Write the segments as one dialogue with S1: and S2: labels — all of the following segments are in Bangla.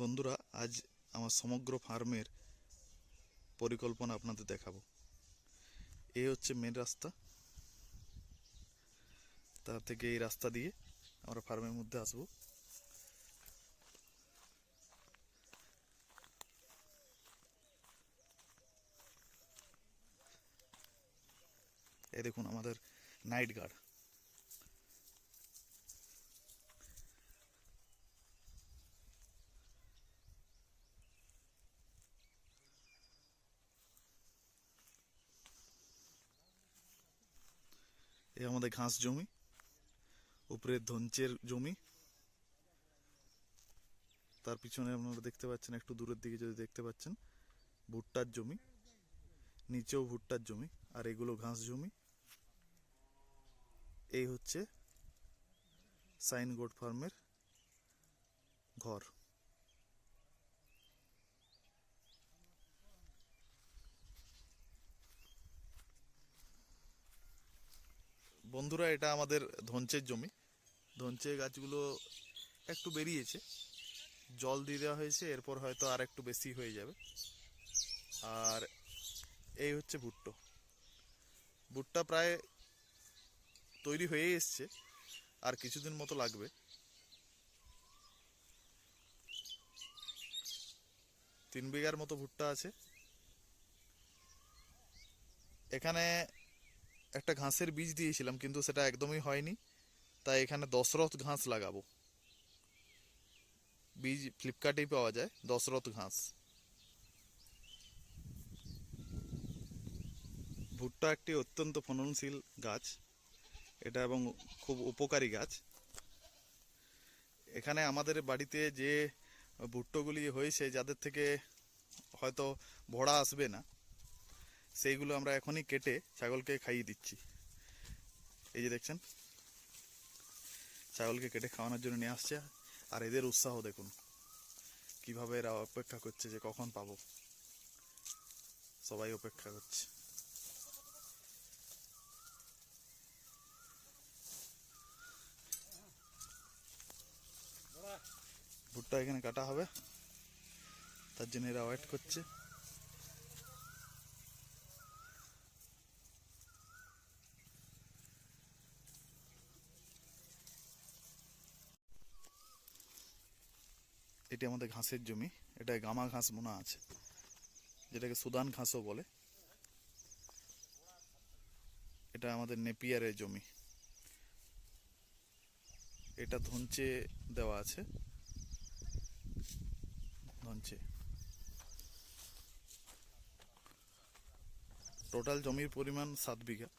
S1: বন্ধুরা, আজ আমার সমগ্র ফার্মের পরিকল্পনা আপনাদের দেখাবো। এই হচ্ছে মেন রাস্তা। তার থেকে এই রাস্তা দিয়ে আমরা ফার্মের মধ্যে আসব। এই দেখুন, আমাদের নাইট গার্ড এই আমাদের ঘাস জমি, উপরে ধনচের জমি। তার পিছনে আপনারা দেখতে পাচ্ছেন, একটু দূরের দিকে যদি দেখতে পাচ্ছেন, ভুট্টার জমি, নিচেও ভুট্টার জমি, আর এগুলো ঘাস জমি। এই হচ্ছে সাইন গোট ফার্মের ঘর। বন্ধুরা, এটা আমাদের ধনচের জমি। ধনচে গাছগুলো একটু বেরিয়েছে। জল দিয়ে দেওয়া হয়েছে, এরপর হয়তো আর একটু বেশি হয়ে যাবে। আর এই হচ্ছে ভুট্টো। ভুট্টা প্রায় তৈরি হয়ে এসছে, আর কিছুদিন মতো লাগবে। তিন বিঘার মতো ভুট্টা আছে। এখানে একটা ঘাসের বীজ দিয়েছিলাম, কিন্তু সেটা একদমই হয়নি। তাই এখানে দশরথ ঘাস লাগাবো। বীজ ফ্লিপকার্টেই পাওয়া যায়, দশরথ ঘাস। ভুট্টা একটি অত্যন্ত ফলনশীল গাছ। এটা এবং খুব উপকারী গাছ। এখানে আমাদের বাড়িতে যে ভুট্টোগুলি হয়েছে, যাদের থেকে হয়তো ভরা আসবে না সেইগুলো আমরা এখনই কেটে ছাগলকে খাইয়ে দিচ্ছি। এই যে দেখছেন? ছাগলকে কেটে খাওয়ানোর জন্য নিয়ে আসছে। আর এদের উৎসাহ দেখুন, কীভাবে এরা অপেক্ষা করছে যে কখন পাবো। সবাই অপেক্ষা করছে। ভুট্টা এখানে কাটা হবে। তার জন্য এরা ওয়েট করছে। এটি আমাদের ঘাসের জমি। এটা গামা ঘাস মনে আছে, যেটাকে সুদান ঘাসও বলে। এটা আমাদের নেপিয়ারের জমি। এটা ধনচে দেওয়া আছে। ধনচে। টোটাল জমির পরিমাণ সাত বিঘা।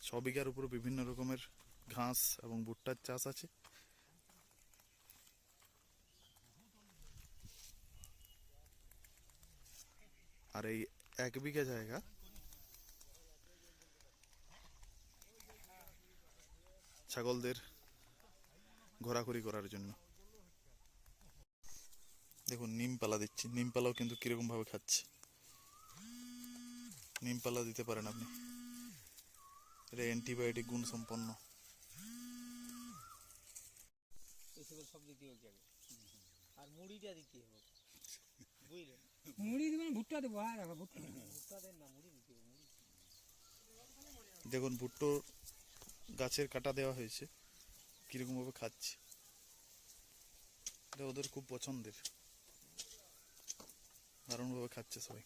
S1: ছ বিঘার উপর বিভিন্ন রকমের ঘাস এবং ভুট্টার চাষ আছে। আর এই এক বিঘা জায়গা। ছাগলদের ঘোরাঘুরি করার জন্য। দেখুন, নিম পালা দিচ্ছি। নিম পালাও কিন্তু কীরকম ভাবে খাচ্ছে। নিম পালা দিতে পারেন আপনি। এটা অ্যান্টিবায়োটিক গুণ সম্পন্ন।
S2: আর মুড়িটা দিতে হবে। বুঝলেন? দিতে
S1: দেখুন, ভুট্টো গাছের কাটা দেওয়া হয়েছে। কীরকম ভাবে খাচ্ছে। এটা ওদের খুব পছন্দের। দারুণ ভাবে খাচ্ছে সবাই।